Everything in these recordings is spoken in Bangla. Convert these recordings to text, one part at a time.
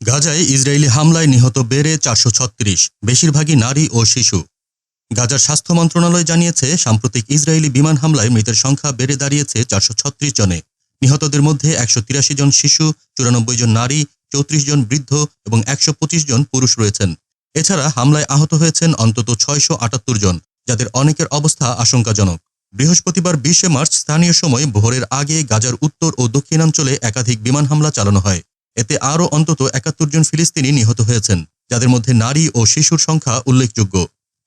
গাজায় ইসরায়েলি হামলায় নিহত বেড়ে চারশো ছত্রিশ, বেশিরভাগই নারী ও শিশু। গাজার স্বাস্থ্য মন্ত্রণালয় জানিয়েছে, সাম্প্রতিক ইসরায়েলি বিমান হামলায় মৃতের সংখ্যা বেড়ে দাঁড়িয়েছে চারশো ছত্রিশ জনে। নিহতদের মধ্যে একশো তিরাশি জন শিশু, চুরানব্বই জন নারী, চৌত্রিশ জন বৃদ্ধ এবং একশো পঁচিশ জন পুরুষ রয়েছেন। এছাড়া হামলায় আহত হয়েছেন অন্তত ছয়শো আটাত্তর জন, যাদের অনেকের অবস্থা আশঙ্কাজনক। বৃহস্পতিবার বিশে মার্চ স্থানীয় সময় ভোরের আগে গাজার উত্তর ও দক্ষিণাঞ্চলে একাধিক বিমান হামলা চালানো হয়। এতে আরও অন্তত একাত্তর জন ফিলিস্তিনি নিহত হয়েছেন, যাদের মধ্যে নারী ও শিশুর সংখ্যা উল্লেখযোগ্য।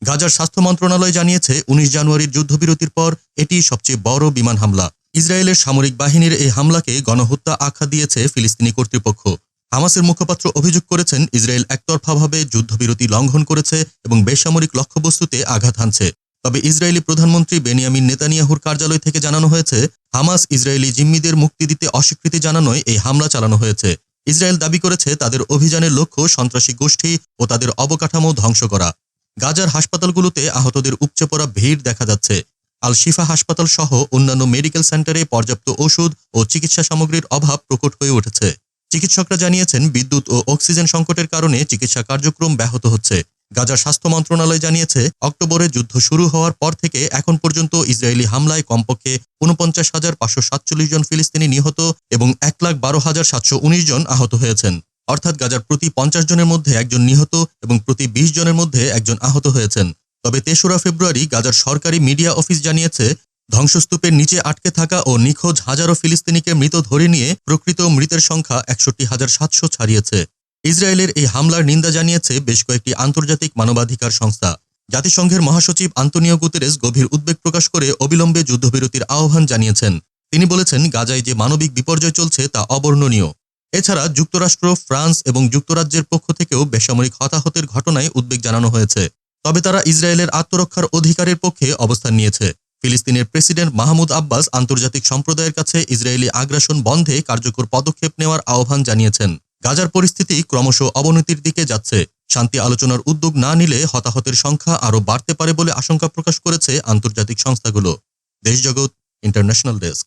গাজার স্বাস্থ্য মন্ত্রণালয় জানিয়েছে, উনিশ জানুয়ারির যুদ্ধবিরতির পর এটি সবচেয়ে বড় বিমান হামলা। ইসরায়েলের সামরিক বাহিনীর এই হামলাকে গণহত্যা আখ্যা দিয়েছে ফিলিস্তিনি কর্তৃপক্ষ। হামাসের মুখপাত্র অভিযোগ করেছেন, ইসরায়েল একতরফাভাবে যুদ্ধবিরতি লঙ্ঘন করেছে এবং বেসামরিক লক্ষ্যবস্তুতে আঘাত হানছে। তবে ইসরায়েলি প্রধানমন্ত্রী বেনিয়ামিন নেতানিয়াহুর কার্যালয় থেকে জানানো হয়েছে, হামাস ইসরায়েলি জিম্মিদের মুক্তি দিতে অস্বীকৃতি জানানোয় এই হামলা চালানো হয়েছে। ইসরায়েল দাবি করেছে তাদের অভিযানের লক্ষ্য সন্ত্রাসী গোষ্ঠী ও তাদের অবকাঠামো ধ্বংস করা। গাজার হাসপাতালগুলোতে আহতদের উপচে পড়া ভিড় দেখা যাচ্ছে। আল শিফা হাসপাতাল সহ অন্যান্য মেডিকেল সেন্টারে পর্যাপ্ত ওষুধ ও চিকিৎসা সামগ্রীর অভাব প্রকট হয়ে উঠেছে। চিকিৎসকরা জানিয়েছেন, বিদ্যুৎ ও অক্সিজেন সংকটের কারণে চিকিৎসা কার্যক্রম ব্যাহত হচ্ছে। গাজার স্বাস্থ্য মন্ত্রণালয় জানিয়েছে, অক্টোবরে যুদ্ধ শুরু হওয়ার পর থেকে এখন পর্যন্ত ইসরায়েলি হামলায় কমপক্ষে উনপঞ্চাশ হাজার পাঁচশো সাতচল্লিশ জন ফিলিস্তিনি নিহত এবং এক লাখ বারো হাজার সাতশো উনিশ জন আহত হয়েছেন। অর্থাৎ গাজার প্রতি পঞ্চাশ জনের মধ্যে একজন নিহত এবং প্রতি বিশ জনের মধ্যে একজন আহত হয়েছেন। তবে তেসরা ফেব্রুয়ারি গাজার সরকারি মিডিয়া অফিস জানিয়েছে, ধ্বংসস্তূপের নিচে আটকে থাকা ও নিখোঁজ হাজারো ফিলিস্তিনিকে মৃত ধরে নিয়ে প্রকৃত মৃতের সংখ্যা একষট্টি হাজার সাতশো ছাড়িয়েছে। ইসরায়েলের এই হামলার নিন্দা জানিয়েছে বেশ কয়েকটি আন্তর্জাতিক মানবাধিকার সংস্থা। জাতিসংঘের মহাসচিব আন্তনিও গুতেরেস গভীর উদ্বেগ প্রকাশ করে অবিলম্বে যুদ্ধবিরতির আহ্বান জানিয়েছেন। তিনি বলেছেন, গাজায় যে মানবিক বিপর্যয় চলছে তা অবর্ণনীয়। এছাড়া যুক্তরাষ্ট্র, ফ্রান্স এবং যুক্তরাজ্যের পক্ষ থেকেও বেসামরিক হতাহতের ঘটনায় উদ্বেগ জানানো হয়েছে। তবে তারা ইসরায়েলের আত্মরক্ষার অধিকারের পক্ষে অবস্থান নিয়েছে। ফিলিস্তিনের প্রেসিডেন্ট মাহমুদ আব্বাস আন্তর্জাতিক সম্প্রদায়ের কাছে ইসরায়েলি আগ্রাসন বন্ধে কার্যকর পদক্ষেপ নেওয়ার আহ্বান জানিয়েছেন। গাজার পরিস্থিতি ক্রমশ অবনতির দিকে যাচ্ছে। শান্তি আলোচনার উদ্যোগ না নিলে হতাহতের সংখ্যা আরও বাড়তে পারে বলে আশঙ্কা প্রকাশ করেছে আন্তর্জাতিক সংস্থাগুলো। দেশজগৎ ইন্টারন্যাশনাল ডেস্ক।